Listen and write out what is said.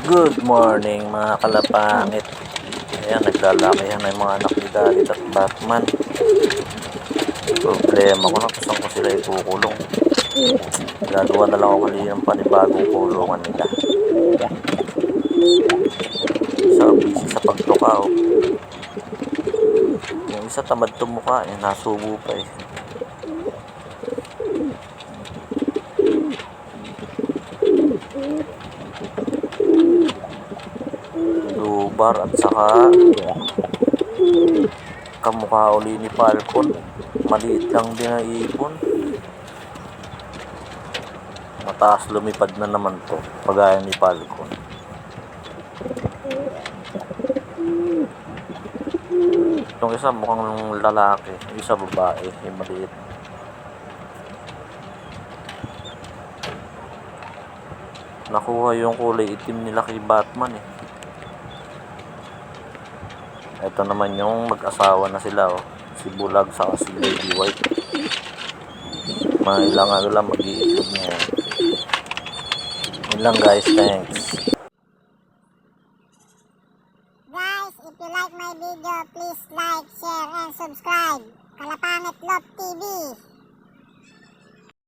Good morning mga kalapangit. Ayan, naglalakihan na yung mga anak ni Dalit at Batman. Problema ko na kung saan ko sila ikukulong. Gagawa na lang ako kanina ng panibagong kulungan nila. Isa busy sa pagtuka oh. Yung isa tamad tumuka, eh, nasubo pa eh. Lubar at saka kamukha uli ni Falcon. Maliit lang din ang ibon. Mataas lumipad na naman to, pagaya ni Falcon. Itong isa mukhang lalaki, yung isa babae, yung maliit. Nakuha yung kulay itim nila kay Batman eh. Ito naman yung mag-asawa na sila oh. Si Bulag sa si Lady White. Mga ilang ano lang mag-iitlog na yan. Yun lang guys, thanks. Guys, if you like my video, please like, share, and subscribe. Kalapangit Love TV.